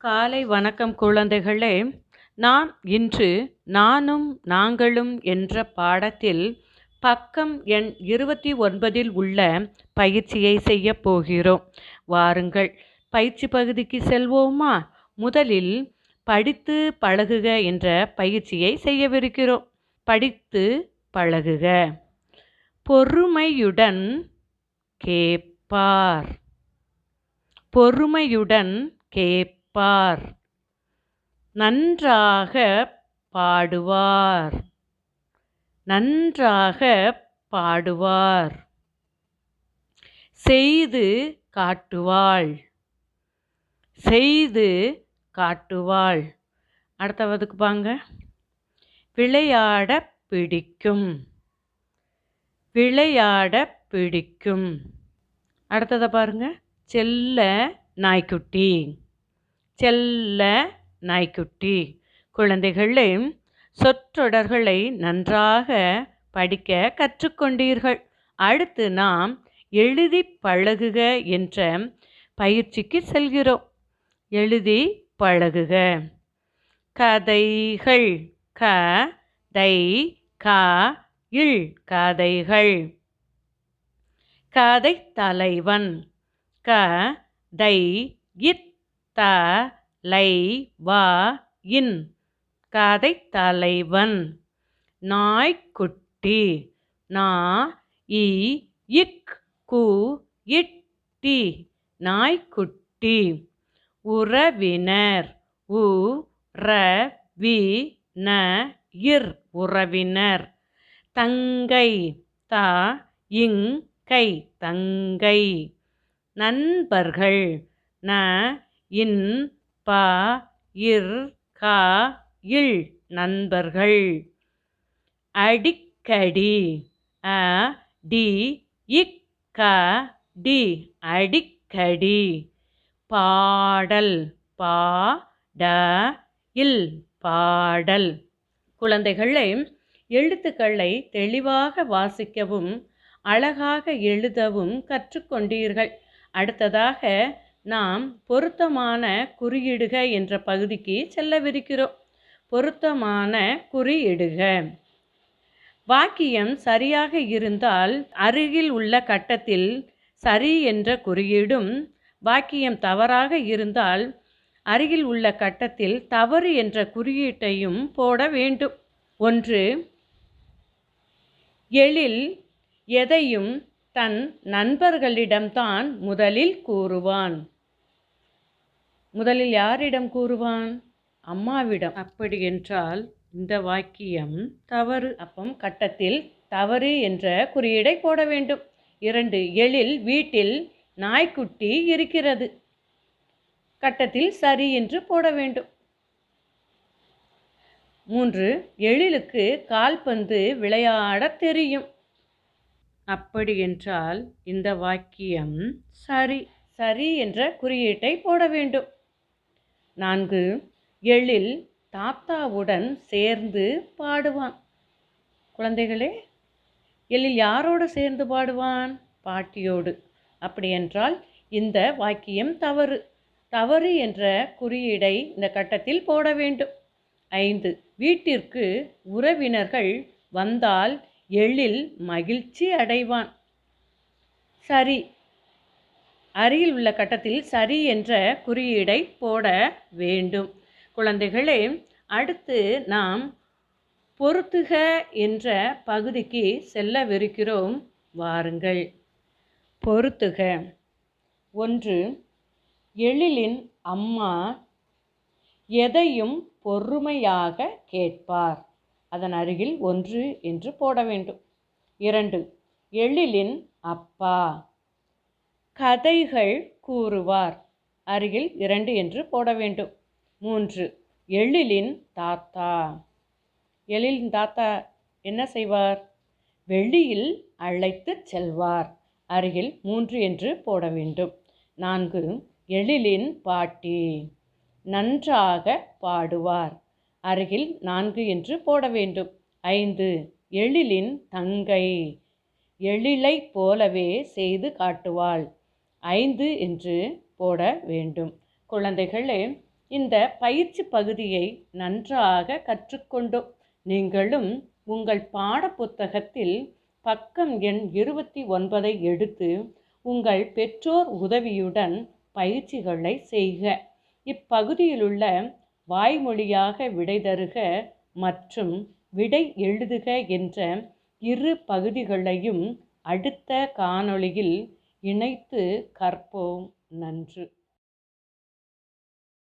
காலை வணக்கம் குழந்தைகளே நான் இன்று நானும் நாங்களும் என்ற பாடத்தில் பக்கம் எண் இருபத்தி ஒன்பதில் உள்ள பயிற்சியை செய்யப் போகிறோம். வாருங்கள் பயிற்சி பகுதிக்கு செல்வோமா? முதலில் படித்து பழகுக என்ற பயிற்சியை செய்யவிருக்கிறோம். படித்து பழகுக. பொறுமையுடன் கேட்பார். பொறுமையுடன் கேட்பார். நன்றாக பாடுவார். நன்றாக பாடுவார். செய்து காட்டுவாள். செய்து காட்டுவாள். அடுத்தவதுக்கு பாங்க விளையாட பிடிக்கும். விளையாட பிடிக்கும். அடுத்ததை பாருங்க. செல்ல நாய்க்குட்டி. செல்ல நாய்க்குட்டி. குழந்தைகளே சொற்றொடர்களை நன்றாக படிக்க கற்றுக்கொண்டீர்கள். அடுத்து நாம் எழுதி பழகுக என்ற பயிற்சிக்கு செல்கிறோம். எழுதி பழகுக. கதைகள் க தை கா இல் கதைகள். கதை தலைவன் க தை இத் த லை வா இன் கதை தலைவன். நாய்க்குட்டி நா இ இக் கு இட் டி நாய்க்குட்டி உறவினர் உ ர வி ந இர் உறவினர். தங்கை த இங் கை தங்கை. நண்பர்கள் ந இன் ப இர் க இல் நண்பர்கள். அடிக்கடி அ டி இக் க டி அடிக்கடி. பாடல் பா ட இல் பாடல். குழந்தைகளை எழுத்துக்களை தெளிவாக வாசிக்கவும் அழகாக எழுதவும் கற்றுக்கொண்டீர்கள். அடுத்ததாக நாம் பொருத்தமான குறியிடுக என்ற பகுதிக்கு செல்லவிருக்கிறோம். பொருத்தமான குறியிடுக. வாக்கியம் சரியாக இருந்தால் அருகில் உள்ள கட்டத்தில் சரி என்ற குறியீடும் வாக்கியம் தவறாக இருந்தால் அருகில் உள்ள கட்டத்தில் தவறு என்ற குறியீட்டையும் போட வேண்டும். ஒன்று எழில் எதையும் தன் நண்பர்களிடம்தான் முதலில் கூறுவான். முதலில் யாரிடம் கூறுவான்? அம்மாவிடம். அப்படி என்றால் இந்த வாக்கியம் தவறு. அப்பம் கட்டத்தில் தவறு என்ற குறியீடை போட வேண்டும். இரண்டு எழில் வீட்டில் நாய்க்குட்டி இருக்கிறது. கட்டத்தில் சரி என்று போட வேண்டும். மூன்று எழிலுக்கு கால்பந்து விளையாட தெரியும். அப்படியென்றால் இந்த வாக்கியம் சரி சரி என்ற குறியீட்டை போட வேண்டும். நான்கு எழில் தாத்தாவுடன் சேர்ந்து பாடுவான். குழந்தைகளே எழில் யாரோடு சேர்ந்து பாடுவான்? பாட்டியோடு. அப்படியென்றால் இந்த வாக்கியம் தவறு. தவறு என்ற குறியீடை இந்த கட்டத்தில் போட வேண்டும். ஐந்து வீட்டிற்கு உறவினர்கள் வந்தால் எழில் மகிழ்ச்சி அடைவான். சரி. அருகில் உள்ள கட்டத்தில் சரி என்ற குறியீடை போட வேண்டும். குழந்தைகளே அடுத்து நாம் பொருத்துக என்ற பகுதிக்கு செல்லவிருக்கிறோம். வாருங்கள். பொருத்துக ஒன்று. எழிலின் அம்மா எதையும் பொறுமையாக கேட்பார். அதன் அருகில் ஒன்று என்று போட வேண்டும். இரண்டு எழிலின் அப்பா. கதைகள் கூறுவார். அருகில் இரண்டு என்று போட வேண்டும். மூன்று எழிலின் தாத்தா. எழிலின் தாத்தா என்ன செய்வார்? வெளியில் அழைத்து செல்வார். அருகில் மூன்று என்று போட வேண்டும். நான்கு எழிலின் பாட்டி. நன்றாக பாடுவார். அருகில் நான்கு என்று போட வேண்டும். ஐந்து. எழிலின் தங்கை. எழிலை போலவே செய்து காட்டுவாள். ஐந்து என்று போட வேண்டும். குழந்தைகளே இந்த பயிற்சி பகுதியை நன்றாக கற்றுக்கொண்டோம் நீங்களும் உங்கள் பாடப்புத்தகத்தில் பக்கம் எண் இருபத்தி ஒன்பதை எடுத்து உங்கள் பெற்றோர் உதவியுடன் பயிற்சிகளை செய்க. இப்பகுதியிலுள்ள வாய்மொழியாக விடை தருக மற்றும் விடை எழுதுக என்ற இரு பகுதிகளையும் அடுத்த காணொளியில் இணைத்து கற்போம். நன்று.